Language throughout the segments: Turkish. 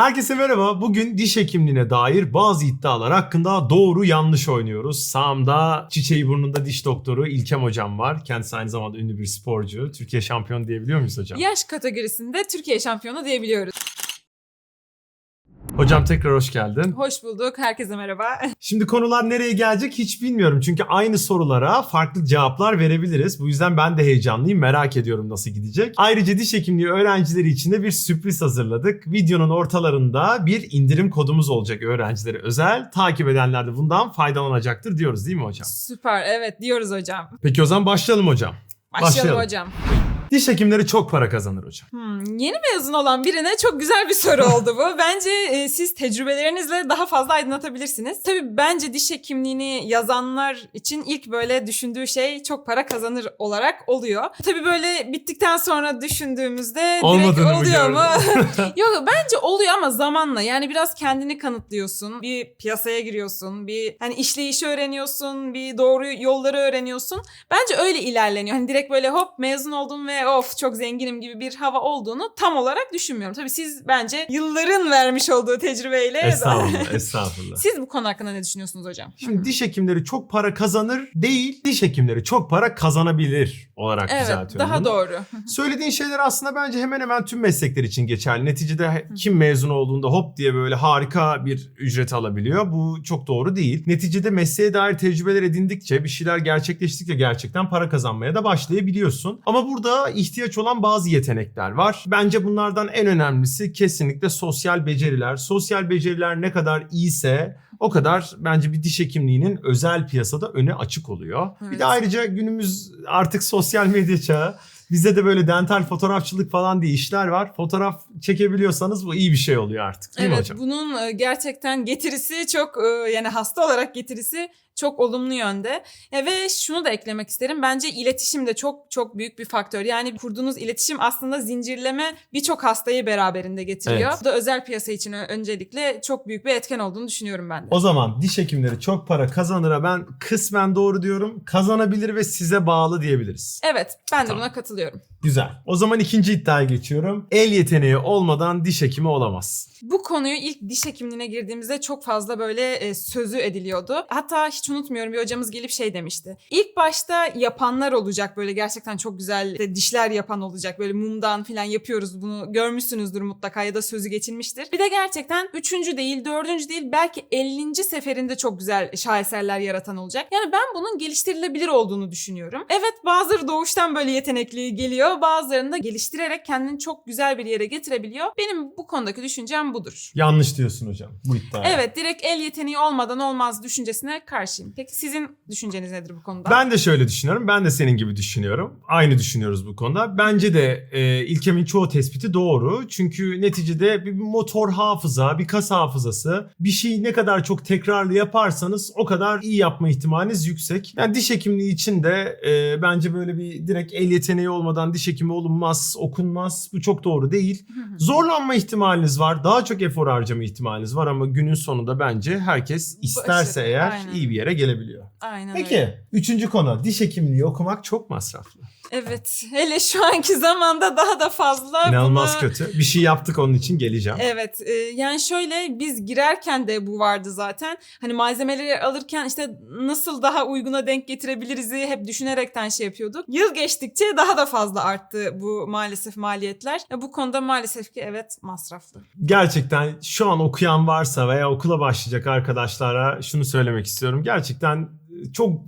Herkese merhaba. Bugün diş hekimliğine dair bazı iddialar hakkında doğru yanlış oynuyoruz. Sağımda çiçeği burnunda diş doktoru İlkem hocam var. Kendisi aynı zamanda ünlü bir sporcu. Türkiye şampiyonu diyebiliyor muyuz hocam? Yaş kategorisinde Türkiye şampiyonu diyebiliyoruz. Hocam tekrar hoş geldin. Hoş bulduk. Herkese merhaba. Şimdi konular nereye gelecek hiç bilmiyorum. Çünkü aynı sorulara farklı cevaplar verebiliriz. Bu yüzden ben de heyecanlıyım. Merak ediyorum nasıl gidecek. Ayrıca diş hekimliği öğrencileri için de bir sürpriz hazırladık. Videonun ortalarında bir indirim kodumuz olacak öğrencilere özel. Takip edenler de bundan faydalanacaktır diyoruz değil mi hocam? Süper. Evet diyoruz hocam. Peki o zaman başlayalım hocam. Başlayalım, Başlayalım. hocam. Diş hekimleri çok para kazanır hocam. Hmm, yeni mezun olan birine çok güzel bir soru oldu bu. Bence e, siz tecrübelerinizle daha fazla aydınlatabilirsiniz. Tabii bence diş hekimliğini yazanlar için ilk böyle düşündüğü şey çok para kazanır olarak oluyor. Tabii böyle bittikten sonra düşündüğümüzde direkt Olmadığını mı oluyor mu? Yok bence oluyor ama zamanla. Yani biraz kendini kanıtlıyorsun. Bir piyasaya giriyorsun. Bir hani işleyişi öğreniyorsun. Bir doğru yolları öğreniyorsun. Bence öyle ilerleniyor. Hani direkt böyle hop mezun oldum ve of çok zenginim gibi bir hava olduğunu tam olarak düşünmüyorum. Tabii siz bence yılların vermiş olduğu tecrübeyle estağfurullah, estağfurullah. Siz bu konu hakkında ne düşünüyorsunuz hocam? Şimdi diş hekimleri çok para kazanır değil, diş hekimleri çok para kazanabilir olarak Evet düzeltiyorum daha bunu. doğru. Söylediğin şeyler aslında bence hemen hemen tüm meslekler için geçerli. Neticede kim mezun olduğunda hop diye böyle harika bir ücret alabiliyor. Bu çok doğru değil. Neticede mesleğe dair tecrübeler edindikçe bir şeyler gerçekleştikçe gerçekten para kazanmaya da başlayabiliyorsun. Ama burada ihtiyaç olan bazı yetenekler var. Bence bunlardan en önemlisi kesinlikle sosyal beceriler. Sosyal beceriler ne kadar iyiyse o kadar bence bir diş hekimliğinin özel piyasada öne açık oluyor. Bir Evet. de ayrıca günümüz artık sosyal medya çağı. Bizde de böyle dental fotoğrafçılık falan diye işler var. Fotoğraf çekebiliyorsanız bu iyi bir şey oluyor artık değil mi Evet hocam? bunun e, gerçekten getirisi çok e, yani hasta olarak getirisi çok olumlu yönde. E, Ve şunu da eklemek isterim. Bence iletişim de çok çok büyük bir faktör. Yani kurduğunuz iletişim aslında zincirleme birçok hastayı beraberinde getiriyor. Evet. Bu da özel piyasa için öncelikle çok büyük bir etken olduğunu düşünüyorum ben de. O zaman diş hekimleri çok para kazanır'a ben kısmen doğru diyorum. Kazanabilir ve size bağlı diyebiliriz. Evet ben de Tamam. buna katılıyorum. Güzel. O zaman ikinci iddiaya geçiyorum. El yeteneği olmadan diş hekimi olamaz. Bu konuyu ilk diş hekimliğine girdiğimizde çok fazla böyle e, sözü ediliyordu. Hatta hiç unutmuyorum bir hocamız gelip şey demişti. İlk başta yapanlar olacak böyle gerçekten çok güzel de dişler yapan olacak. Böyle mumdan falan yapıyoruz bunu görmüşsünüzdür mutlaka ya da sözü geçilmiştir. Bir de gerçekten üçüncü değil dördüncü değil belki 50. seferinde çok güzel şaheserler yaratan olacak. Yani ben bunun geliştirilebilir olduğunu düşünüyorum. Evet bazıları doğuştan böyle yetenekli geliyor. Bazılarını da geliştirerek kendini çok güzel bir yere getirebiliyor. Benim bu konudaki düşüncem budur. Yanlış diyorsun hocam bu iddiaya. Evet direkt el yeteneği olmadan olmaz düşüncesine karşıyım. Peki sizin düşünceniz nedir bu konuda? Ben de şöyle düşünüyorum. Ben de senin gibi düşünüyorum. Aynı düşünüyoruz bu konuda. Bence de e, İlkem'in çoğu tespiti doğru. Çünkü neticede bir motor hafıza, bir kas hafızası, bir şeyi ne kadar çok tekrarlı yaparsanız o kadar iyi yapma ihtimaliniz yüksek. Yani diş hekimliği için de e, bence böyle bir direkt el yeteneği olmadan diş hekimi olunmaz, okunmaz. Bu çok doğru değil. Zorlanma ihtimaliniz var. Daha çok efor harcama ihtimaliniz var ama günün sonunda bence herkes isterse eğer aynen. iyi bir yere gelebiliyor. Aynen Peki öyle. üçüncü konu diş hekimliği okumak çok masraflı. Evet hele şu anki zamanda daha da fazla İnanılmaz bunu... kötü. Bir şey yaptık onun için geleceğim. Evet e, yani şöyle biz girerken de bu vardı zaten. Hani malzemeleri alırken işte nasıl daha uyguna denk getirebiliriz hep düşünerekten şey yapıyorduk. Yıl geçtikçe daha da fazla arttı bu maalesef maliyetler. Ya bu konuda maalesef ki evet masraflı. Gerçekten şu an okuyan varsa veya okula başlayacak arkadaşlara şunu söylemek istiyorum. Gerçekten çok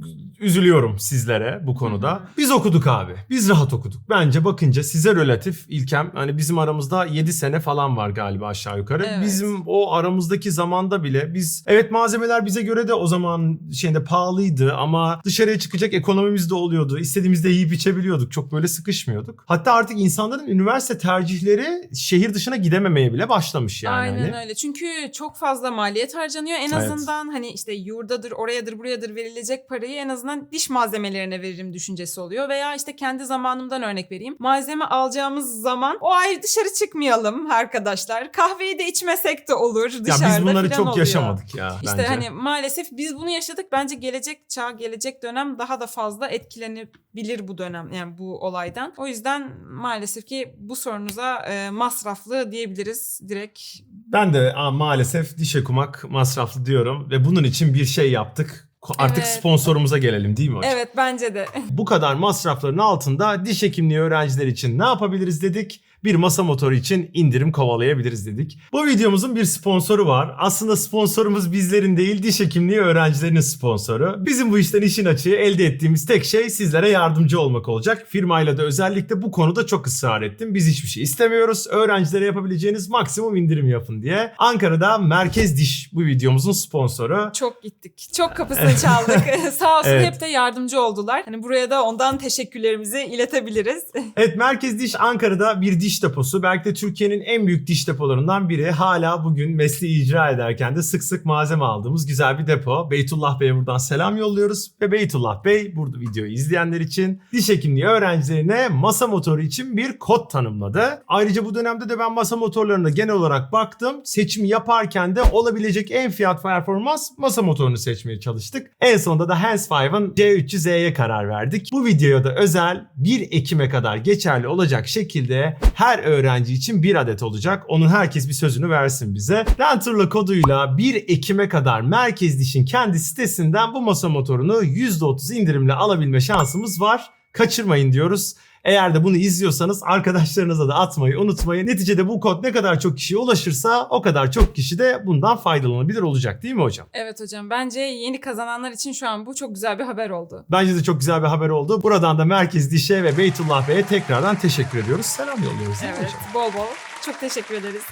üzülüyorum sizlere bu konuda. Biz okuduk abi. Biz rahat okuduk. Bence bakınca size relatif İlkem hani bizim aramızda 7 sene falan var galiba aşağı yukarı. Evet. Bizim o aramızdaki zamanda bile biz evet malzemeler bize göre de o zaman şeyde pahalıydı ama dışarıya çıkacak ekonomimiz de oluyordu. İstediğimizde yiyip içebiliyorduk. Çok böyle sıkışmıyorduk. Hatta artık insanların üniversite tercihleri şehir dışına gidememeye bile başlamış yani. Aynen Hani. öyle. Çünkü çok fazla maliyet harcanıyor. En Evet. azından hani işte yurdadır, orayadır, burayadır verilecek parayı en azından azından diş malzemelerine veririm düşüncesi oluyor. Veya işte kendi zamanımdan örnek vereyim. Malzeme alacağımız zaman o ay dışarı çıkmayalım arkadaşlar. Kahveyi de içmesek de olur Ya dışarıda biz bunları çok oluyor. yaşamadık ya İşte bence. hani maalesef biz bunu yaşadık. Bence gelecek çağ, gelecek dönem daha da fazla etkilenebilir bu dönem yani bu olaydan. O yüzden maalesef ki bu sorunuza e, masraflı diyebiliriz direkt. Ben de aa, maalesef diş okumak masraflı diyorum ve bunun için bir şey yaptık. Artık Evet. sponsorumuza gelelim değil mi hocam? Evet bence de. Bu kadar masrafların altında diş hekimliği öğrencileri için ne yapabiliriz dedik? Bir masa motoru için indirim kovalayabiliriz dedik. Bu videomuzun bir sponsoru var. Aslında sponsorumuz bizlerin değil diş hekimliği öğrencilerinin sponsoru. Bizim bu işten işin açığı elde ettiğimiz tek şey sizlere yardımcı olmak olacak. Firmayla da özellikle bu konuda çok ısrar ettim. Biz hiçbir şey istemiyoruz. Öğrencilere yapabileceğiniz maksimum indirim yapın diye. Ankara'da Merkez Diş bu videomuzun sponsoru. Çok gittik. Çok kapısını çaldık. Sağ olsun Evet. hep de yardımcı oldular. Hani buraya da ondan teşekkürlerimizi iletebiliriz. Evet Merkez Diş Ankara'da bir diş deposu. Belki de Türkiye'nin en büyük diş depolarından biri. Hala bugün mesleği icra ederken de sık sık malzeme aldığımız güzel bir depo. Beytullah Bey'e buradan selam yolluyoruz. Ve Beytullah Bey burada videoyu izleyenler için diş hekimliği öğrencilerine masa motoru için bir kod tanımladı. Ayrıca bu dönemde de ben masa motorlarına genel olarak baktım. Seçimi yaparken de olabilecek en fiyat performans masa motorunu seçmeye çalıştık. En sonunda da Hands 5'ın C300Z'ye karar verdik. Bu videoya da özel 1 Ekim'e kadar geçerli olacak şekilde her öğrenci için bir adet olacak. Onun herkes bir sözünü versin bize. Renter'la koduyla 1 Ekim'e kadar Merkez Diş'in kendi sitesinden bu masa motorunu %30 indirimle alabilme şansımız var. Kaçırmayın diyoruz. Eğer de bunu izliyorsanız arkadaşlarınıza da atmayı unutmayın. Neticede bu kod ne kadar çok kişiye ulaşırsa o kadar çok kişi de bundan faydalanabilir olacak değil mi hocam? Evet hocam bence yeni kazananlar için şu an bu çok güzel bir haber oldu. Bence de çok güzel bir haber oldu. Buradan da Merkez Diş'e ve Beytullah Bey'e tekrardan teşekkür ediyoruz. Selam yolluyoruz Evet hocam? bol bol. Çok teşekkür ederiz.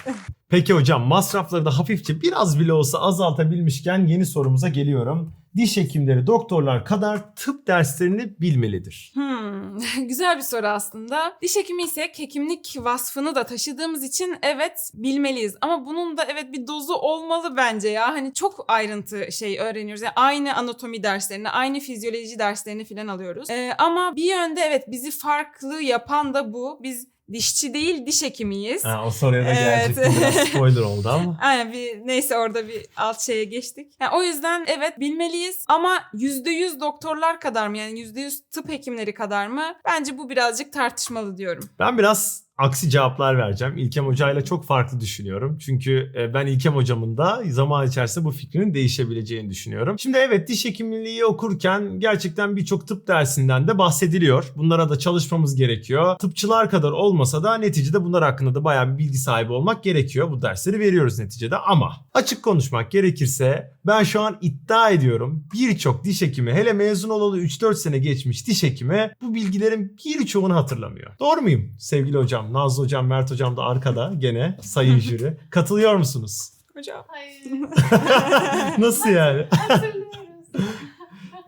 Peki hocam masrafları da hafifçe biraz bile olsa azaltabilmişken yeni sorumuza geliyorum. Diş hekimleri doktorlar kadar tıp derslerini bilmelidir. Hmm, güzel bir soru aslında. Diş hekimi isek hekimlik vasfını da taşıdığımız için evet bilmeliyiz. Ama bunun da evet bir dozu olmalı bence ya. Hani çok ayrıntı şey öğreniyoruz. Yani aynı anatomi derslerini, aynı fizyoloji derslerini falan alıyoruz. Ee, ama bir yönde evet bizi farklı yapan da bu. Biz dişçi değil diş hekimiyiz. Ha, o soruya da Evet. gerçekten biraz spoiler oldu ama. Aynen bir neyse orada bir alt şeye geçtik. Yani o yüzden evet bilmeliyiz ama %100 doktorlar kadar mı yani %100 tıp hekimleri kadar mı? Bence bu birazcık tartışmalı diyorum. Ben biraz aksi cevaplar vereceğim. İlkem Hoca ile çok farklı düşünüyorum. Çünkü e, ben İlkem Hocamın da zaman içerisinde bu fikrinin değişebileceğini düşünüyorum. Şimdi evet diş hekimliği okurken gerçekten birçok tıp dersinden de bahsediliyor. Bunlara da çalışmamız gerekiyor. Tıpçılar kadar olmasa da neticede bunlar hakkında da bayağı bir bilgi sahibi olmak gerekiyor. Bu dersleri veriyoruz neticede ama açık konuşmak gerekirse ben şu an iddia ediyorum birçok diş hekimi hele mezun olalı 3-4 sene geçmiş diş hekimi bu bilgilerin birçoğunu hatırlamıyor. Doğru muyum sevgili hocam? Nazlı hocam, Mert hocam da arkada gene sayın jüri. Katılıyor musunuz? Hocam. Hayır. Nasıl yani? Hatırlıyoruz.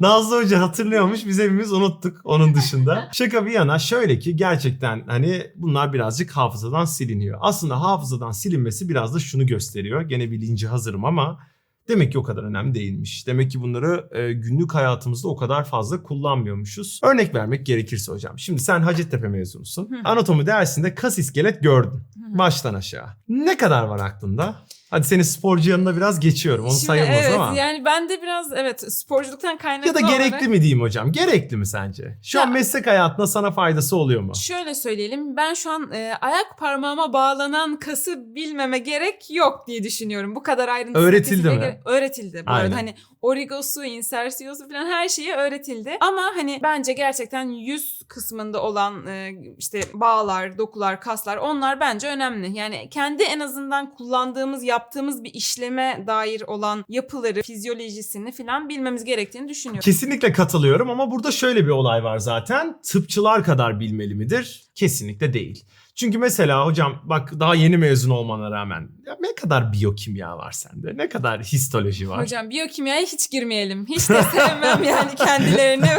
Nazlı Hoca hatırlıyormuş biz hepimiz unuttuk onun dışında. Şaka bir yana şöyle ki gerçekten hani bunlar birazcık hafızadan siliniyor. Aslında hafızadan silinmesi biraz da şunu gösteriyor. Gene bilinci hazırım ama demek ki o kadar önemli değilmiş. Demek ki bunları e, günlük hayatımızda o kadar fazla kullanmıyormuşuz. Örnek vermek gerekirse hocam. Şimdi sen Hacettepe mezunusun. Hı. Anatomi dersinde kas iskelet gördün. Baştan aşağı. Ne kadar var aklında? Hadi seni sporcu yanına biraz geçiyorum. Onu Şimdi sayılmaz evet, ama. yani ben de biraz evet sporculuktan kaynaklı Ya da gerekli olarak- mi diyeyim hocam? Gerekli mi sence? Şu Ya- an meslek hayatında sana faydası oluyor mu? Şöyle söyleyelim ben şu an e, ayak parmağıma bağlanan kası bilmeme gerek yok diye düşünüyorum. Bu kadar ayrıntı Öğretildi mi? gere- Öğretildi bu Aynen. arada. Hani origosu, insersiyosu falan her şeyi öğretildi. Ama hani bence gerçekten yüz kısmında olan e, işte bağlar, dokular, kaslar onlar bence önemli. Yani kendi en azından kullandığımız, yaptığımız bir işleme dair olan yapıları, fizyolojisini falan bilmemiz gerektiğini düşünüyorum. Kesinlikle katılıyorum ama burada şöyle bir olay var zaten. Tıpçılar kadar bilmeli midir? Kesinlikle değil. Çünkü mesela hocam bak daha yeni mezun olmana rağmen ya ne kadar biyokimya var sende? Ne kadar histoloji var? Hocam biyokimyaya hiç girmeyelim. Hiç de sevmem yani kendilerini.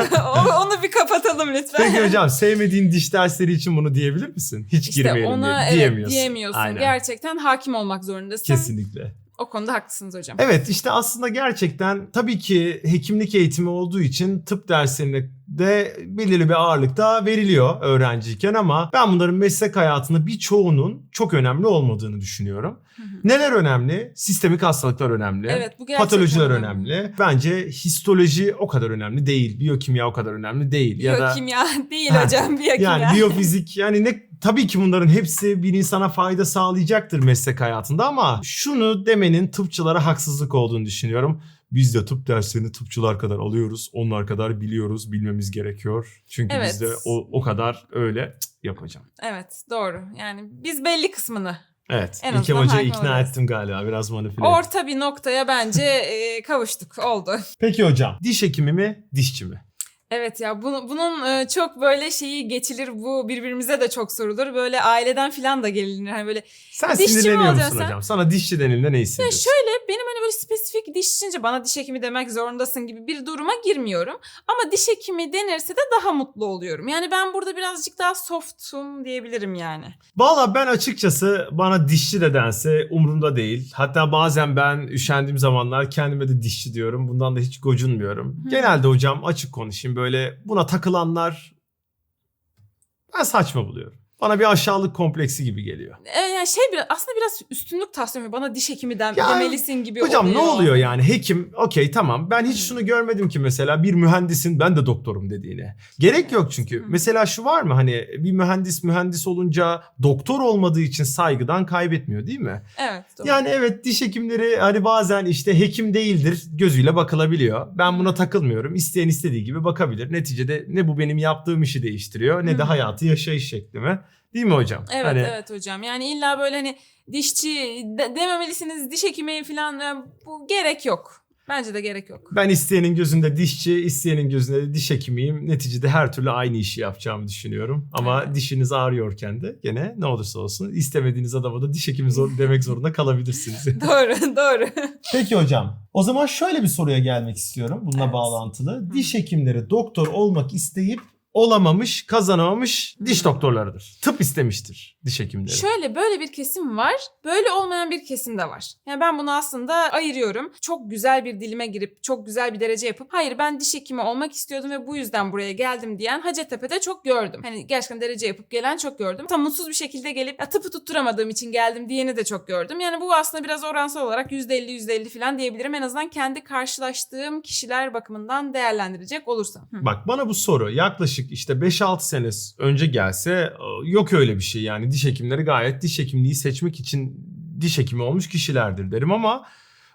Onu bir kapatalım lütfen. Peki hocam sevmediğin diş dersleri için bunu diyebilir misin? Hiç İşte girmeyelim ona diye. evet Diyemiyorsun. diyemiyorsun. Aynen. Gerçekten hakim olmak zorundasın. Kesinlikle. O konuda haklısınız hocam. Evet işte aslında gerçekten tabii ki hekimlik eğitimi olduğu için tıp derslerine de belirli bir ağırlıkta veriliyor öğrenciyken ama ben bunların meslek hayatında birçoğunun çok önemli olmadığını düşünüyorum. Hı hı. Neler önemli? Sistemik hastalıklar önemli. Evet bu Patolojiler önemli. Bence histoloji o kadar önemli değil. Biyokimya o kadar önemli değil. Ya da Biyokimya değil hocam biyokimya. yani biyofizik yani ne tabii ki bunların hepsi bir insana fayda sağlayacaktır meslek hayatında ama şunu demenin tıpçılara haksızlık olduğunu düşünüyorum. Biz de tıp derslerini tıpçılar kadar alıyoruz. Onlar kadar biliyoruz, bilmemiz gerekiyor. Çünkü Evet. biz de o, o kadar öyle yapacağım. Evet doğru. Yani biz belli kısmını Evet. En İlkem Hoca'yı ikna olacağız. ettim galiba. Biraz manipüle. orta bir noktaya bence e, kavuştuk. Oldu. Peki hocam. Diş hekimi mi, dişçi mi? Evet ya bunu, bunun e, çok böyle şeyi geçilir bu birbirimize de çok sorulur. Böyle aileden filan da gelinir. Hani böyle Sen Dişçi mi sinirleniyor olacaksın musun sen? hocam? Sana dişçi denildiğinde ne hissediyorsun? şöyle benim hani böyle spesifik diş içince bana diş hekimi demek zorundasın gibi bir duruma girmiyorum. Ama diş hekimi denirse de daha mutlu oluyorum. Yani ben burada birazcık daha softum diyebilirim yani. Valla ben açıkçası bana dişçi de dense umurumda değil. Hatta bazen ben üşendiğim zamanlar kendime de dişçi diyorum. Bundan da hiç gocunmuyorum. Genelde hocam açık konuşayım böyle buna takılanlar ben saçma buluyorum. Bana bir aşağılık kompleksi gibi geliyor. E, yani şey biraz aslında biraz üstünlük taslıyor. Bana diş hekimi dem- Ya, demelisin gibi Hocam oluyor. ne oluyor yani hekim okey tamam ben hiç Hı. şunu görmedim ki mesela bir mühendisin ben de doktorum dediğine. Gerek yok çünkü. Hı. Mesela şu var mı hani bir mühendis mühendis olunca doktor olmadığı için saygıdan kaybetmiyor değil mi? Evet doğru. Yani evet diş hekimleri hani bazen işte hekim değildir gözüyle bakılabiliyor. Ben buna takılmıyorum. İsteyen istediği gibi bakabilir. Neticede ne bu benim yaptığım işi değiştiriyor ne de hayatı yaşayış şeklimi. Değil mi hocam? Evet Hani evet hocam. Yani illa böyle hani dişçi de- dememelisiniz, diş hekimi falan yani bu gerek yok. Bence de gerek yok. Ben isteyenin gözünde dişçi, isteyenin gözünde de diş hekimiyim. Neticede her türlü aynı işi yapacağımı düşünüyorum. Ama Evet. dişiniz ağrıyorken de gene ne olursa olsun istemediğiniz adama da diş hekimi zor demek zorunda kalabilirsiniz. doğru doğru. Peki hocam. O zaman şöyle bir soruya gelmek istiyorum bununla Evet. bağlantılı. Diş hekimleri doktor olmak isteyip olamamış, kazanamamış diş doktorlarıdır. Tıp istemiştir diş hekimleri. Şöyle böyle bir kesim var. Böyle olmayan bir kesim de var. Yani ben bunu aslında ayırıyorum. Çok güzel bir dilime girip çok güzel bir derece yapıp hayır ben diş hekimi olmak istiyordum ve bu yüzden buraya geldim diyen Hacettepe'de çok gördüm. Hani gerçekten derece yapıp gelen çok gördüm. Tam mutsuz bir şekilde gelip ya, tıpı tutturamadığım için geldim diyeni de çok gördüm. Yani bu aslında biraz oransal olarak %50 %50 falan diyebilirim. En azından kendi karşılaştığım kişiler bakımından değerlendirecek olursam. Hı. Bak bana bu soru yaklaşık işte 5-6 sene önce gelse e, yok öyle bir şey yani diş hekimleri gayet diş hekimliği seçmek için diş hekimi olmuş kişilerdir derim ama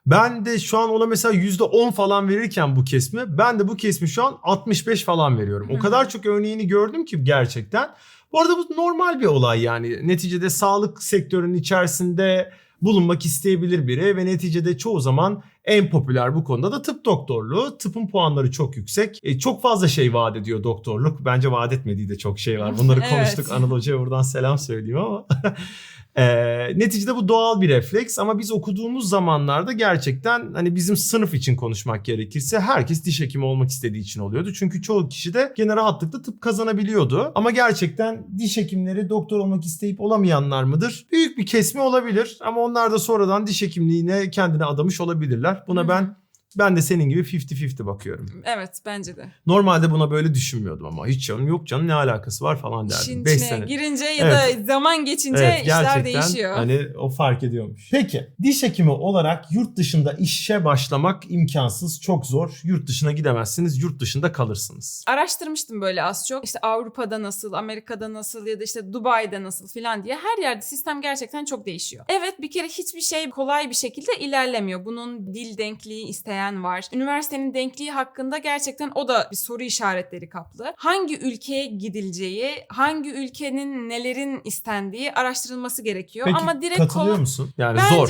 ben de şu an ona mesela %10 falan verirken bu kesme ben de bu kesmi şu an 65 falan veriyorum. O kadar çok örneğini gördüm ki gerçekten. Bu arada bu normal bir olay yani neticede sağlık sektörünün içerisinde bulunmak isteyebilir biri ve neticede çoğu zaman en popüler bu konuda da tıp doktorluğu. Tıpın puanları çok yüksek. E, çok fazla şey vaat ediyor doktorluk. Bence vaat etmediği de çok şey var. Bunları Evet. konuştuk. Anıl Hoca'ya buradan selam söyleyeyim ama. E, neticede bu doğal bir refleks ama biz okuduğumuz zamanlarda gerçekten hani bizim sınıf için konuşmak gerekirse herkes diş hekimi olmak istediği için oluyordu. Çünkü çoğu kişi de gene rahatlıkla tıp kazanabiliyordu. Ama gerçekten diş hekimleri doktor olmak isteyip olamayanlar mıdır? Büyük bir kesme olabilir ama onlar da sonradan diş hekimliğine kendini adamış olabilirler. Buna ben ben de senin gibi 50-50 bakıyorum. Evet bence de. Normalde buna böyle düşünmüyordum ama hiç canım yok canım ne alakası var falan derdim. İşin 5 içine sene. girince ya da zaman geçince Evet, işler gerçekten değişiyor. Hani o fark ediyormuş. Peki diş hekimi olarak yurt dışında işe başlamak imkansız, çok zor. Yurt dışına gidemezsiniz, yurt dışında kalırsınız. Araştırmıştım böyle az çok. İşte Avrupa'da nasıl, Amerika'da nasıl ya da işte Dubai'de nasıl filan diye. Her yerde sistem gerçekten çok değişiyor. Evet bir kere hiçbir şey kolay bir şekilde ilerlemiyor. Bunun dil denkliği isteyen var. Üniversitenin denkliği hakkında gerçekten o da bir soru işaretleri kaplı. Hangi ülkeye gidileceği, hangi ülkenin nelerin istendiği araştırılması gerekiyor. Peki Ama direkt katılıyor kolay- musun? Yani Bence zor.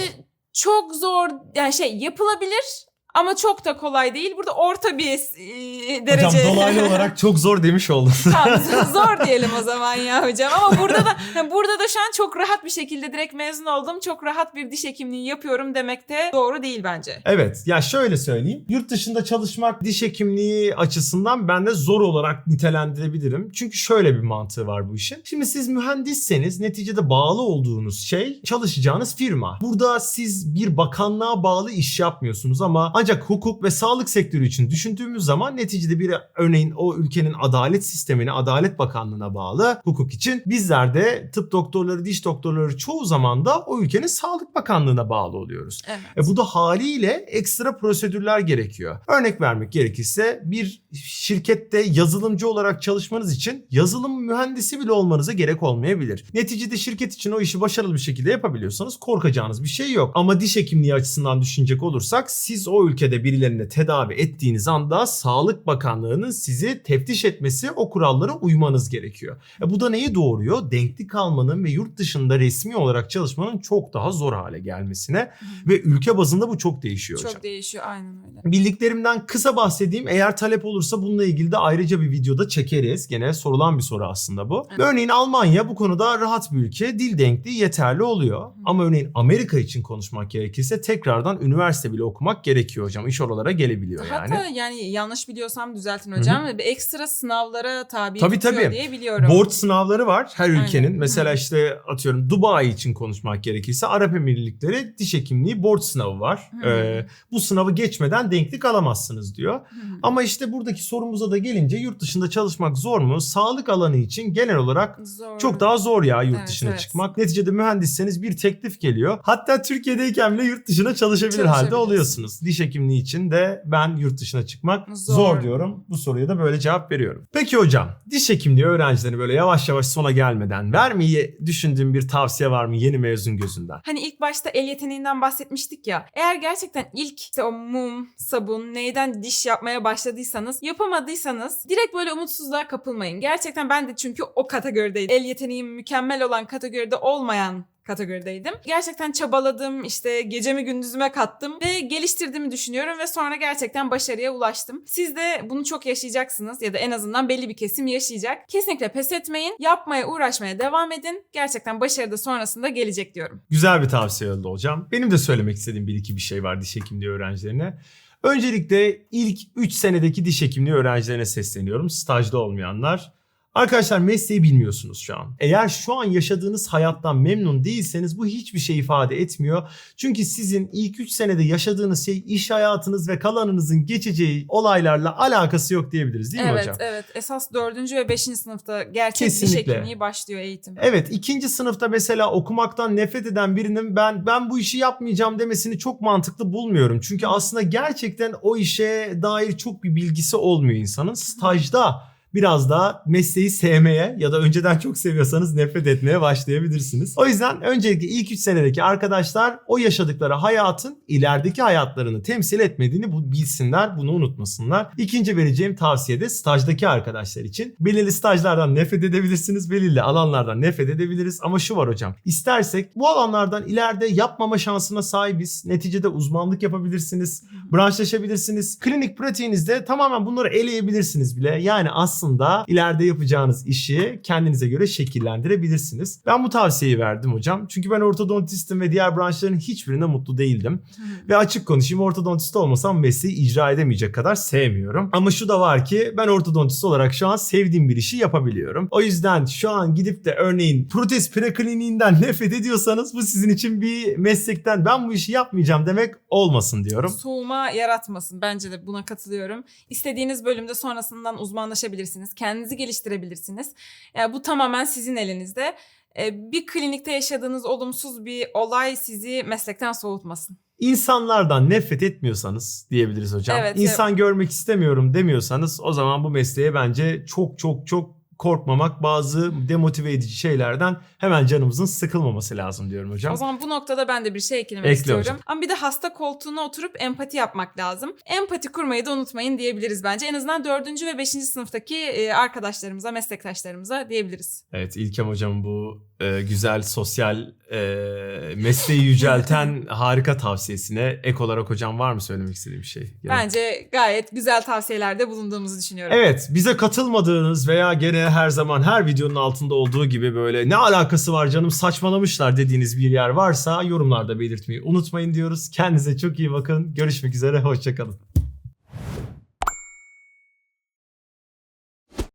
çok zor yani şey yapılabilir Ama çok da kolay değil. Burada orta bir e, derece. Hocam dolaylı olarak çok zor demiş oldun. Tamam, zor diyelim o zaman ya hocam. Ama burada da burada da şu an çok rahat bir şekilde direkt mezun oldum. Çok rahat bir diş hekimliği yapıyorum demek de doğru değil bence. Evet ya şöyle söyleyeyim. Yurt dışında çalışmak diş hekimliği açısından ben de zor olarak nitelendirebilirim. Çünkü şöyle bir mantığı var bu işin. Şimdi siz mühendisseniz neticede bağlı olduğunuz şey çalışacağınız firma. Burada siz bir bakanlığa bağlı iş yapmıyorsunuz ama ancak hukuk ve sağlık sektörü için düşündüğümüz zaman neticede bir örneğin o ülkenin adalet sistemine, Adalet Bakanlığı'na bağlı hukuk için bizler de tıp doktorları, diş doktorları çoğu zaman da o ülkenin Sağlık Bakanlığı'na bağlı oluyoruz. Evet. E bu da haliyle ekstra prosedürler gerekiyor. Örnek vermek gerekirse bir şirkette yazılımcı olarak çalışmanız için yazılım mühendisi bile olmanıza gerek olmayabilir. Neticede şirket için o işi başarılı bir şekilde yapabiliyorsanız korkacağınız bir şey yok. Ama diş hekimliği açısından düşünecek olursak siz o ülkede birilerine tedavi ettiğiniz anda Sağlık Bakanlığı'nın sizi teftiş etmesi o kurallara uymanız gerekiyor. E bu da neyi doğuruyor? Denkli kalmanın ve yurt dışında resmi olarak çalışmanın çok daha zor hale gelmesine ve ülke bazında bu çok değişiyor hocam. Çok değişiyor aynen öyle. Bildiklerimden kısa bahsedeyim. Eğer talep olursa bununla ilgili de ayrıca bir videoda çekeriz. Gene sorulan bir soru aslında bu. Evet. Örneğin Almanya bu konuda rahat bir ülke. Dil denkliği yeterli oluyor. Ama örneğin Amerika için konuşmak gerekirse tekrardan üniversite bile okumak gerekiyor hocam. İş oralara gelebiliyor yani. Hatta yani yanlış biliyorsam düzeltin hocam. Bir ekstra sınavlara tabi Tabii, tutuyor tabii. diye biliyorum. Board sınavları var her Aynen. ülkenin. Hı. Mesela işte atıyorum Dubai için konuşmak gerekirse Arap Emirlikleri diş hekimliği board sınavı var. Ee, bu sınavı geçmeden denklik alamazsınız diyor. Hı. Ama işte buradaki sorumuza da gelince yurt dışında çalışmak zor mu? Sağlık alanı için genel olarak Zor. çok daha zor ya yurt Evet, dışına evet. çıkmak. Neticede mühendisseniz bir teklif geliyor. Hatta Türkiye'deyken bile yurt dışına çalışabilir halde oluyorsunuz. Diş hekimliği için de ben yurt dışına çıkmak zor, Zor. diyorum. Bu soruya da böyle cevap veriyorum. Peki hocam diş hekimliği öğrencilerine böyle yavaş yavaş sona gelmeden vermeyi düşündüğün bir tavsiye var mı yeni mezun gözünden? Hani ilk başta el yeteneğinden bahsetmiştik ya. Eğer gerçekten ilk işte o mum, sabun, neyden diş yapmaya başladıysanız, yapamadıysanız direkt böyle umutsuzluğa kapılmayın. Gerçekten ben de çünkü o kategorideydim. El yeteneğim mükemmel olan kategoride olmayan kategorideydim. Gerçekten çabaladım, işte gecemi gündüzüme kattım ve geliştirdiğimi düşünüyorum ve sonra gerçekten başarıya ulaştım. Siz de bunu çok yaşayacaksınız ya da en azından belli bir kesim yaşayacak. Kesinlikle pes etmeyin, yapmaya, uğraşmaya devam edin. Gerçekten başarı da sonrasında gelecek diyorum. Güzel bir tavsiye oldu hocam. Benim de söylemek istediğim bir iki bir şey var diş hekimliği öğrencilerine. Öncelikle ilk 3 senedeki diş hekimliği öğrencilerine sesleniyorum. Stajda olmayanlar. Arkadaşlar mesleği bilmiyorsunuz şu an. Eğer şu an yaşadığınız hayattan memnun değilseniz bu hiçbir şey ifade etmiyor. Çünkü sizin ilk 3 senede yaşadığınız şey iş hayatınız ve kalanınızın geçeceği olaylarla alakası yok diyebiliriz değil mi evet, hocam? evet. Esas dördüncü ve beşinci sınıfta gerçek Kesinlikle. hekimliği başlıyor eğitim. Evet ikinci sınıfta mesela okumaktan nefret eden birinin ben ben bu işi yapmayacağım demesini çok mantıklı bulmuyorum. Çünkü aslında gerçekten o işe dair çok bir bilgisi olmuyor insanın. Stajda biraz daha mesleği sevmeye ya da önceden çok seviyorsanız nefret etmeye başlayabilirsiniz. O yüzden öncelikle ilk 3 senedeki arkadaşlar o yaşadıkları hayatın ilerideki hayatlarını temsil etmediğini bu bilsinler, bunu unutmasınlar. İkinci vereceğim tavsiye de stajdaki arkadaşlar için. Belirli stajlardan nefret edebilirsiniz, belirli alanlardan nefret edebiliriz ama şu var hocam. İstersek bu alanlardan ileride yapmama şansına sahibiz. Neticede uzmanlık yapabilirsiniz, branşlaşabilirsiniz. Klinik pratiğinizde tamamen bunları eleyebilirsiniz bile. Yani aslında ileride yapacağınız işi kendinize göre şekillendirebilirsiniz. Ben bu tavsiyeyi verdim hocam. Çünkü ben ortodontistim ve diğer branşların hiçbirinde mutlu değildim. Ve açık konuşayım ortodontist olmasam mesleği icra edemeyecek kadar sevmiyorum. Ama şu da var ki ben ortodontist olarak şu an sevdiğim bir işi yapabiliyorum. O yüzden şu an gidip de örneğin protez prekliniğinden nefret ediyorsanız bu sizin için bir meslekten ben bu işi yapmayacağım demek olmasın diyorum. Soğuma yaratmasın. Bence de buna katılıyorum. İstediğiniz bölümde sonrasından uzmanlaşabilirsiniz. Kendinizi geliştirebilirsiniz. Yani bu tamamen sizin elinizde. Ee, Bir klinikte yaşadığınız olumsuz bir olay sizi meslekten soğutmasın. İnsanlardan nefret etmiyorsanız diyebiliriz hocam. Evet, İnsan görmek istemiyorum demiyorsanız o zaman bu mesleğe bence çok çok çok korkmamak, bazı demotive edici şeylerden hemen canımızın sıkılmaması lazım diyorum hocam. O zaman bu noktada ben de bir şey eklemek Ekle istiyorum. hocam. Ama bir de hasta koltuğuna oturup empati yapmak lazım. Empati kurmayı da unutmayın diyebiliriz bence. En azından 4. ve 5. sınıftaki e, arkadaşlarımıza, meslektaşlarımıza diyebiliriz. Evet İlkem hocam bu e, güzel sosyal e, mesleği yücelten harika tavsiyesine ek olarak hocam var mı söylemek istediğim bir şey? Da- Bence gayet güzel tavsiyelerde bulunduğumuzu düşünüyorum. Evet bize katılmadığınız veya her zaman her videonun altında olduğu gibi böyle ne alakası var canım saçmalamışlar dediğiniz bir yer varsa yorumlarda belirtmeyi unutmayın diyoruz. Kendinize çok iyi bakın. Görüşmek üzere hoşçakalın.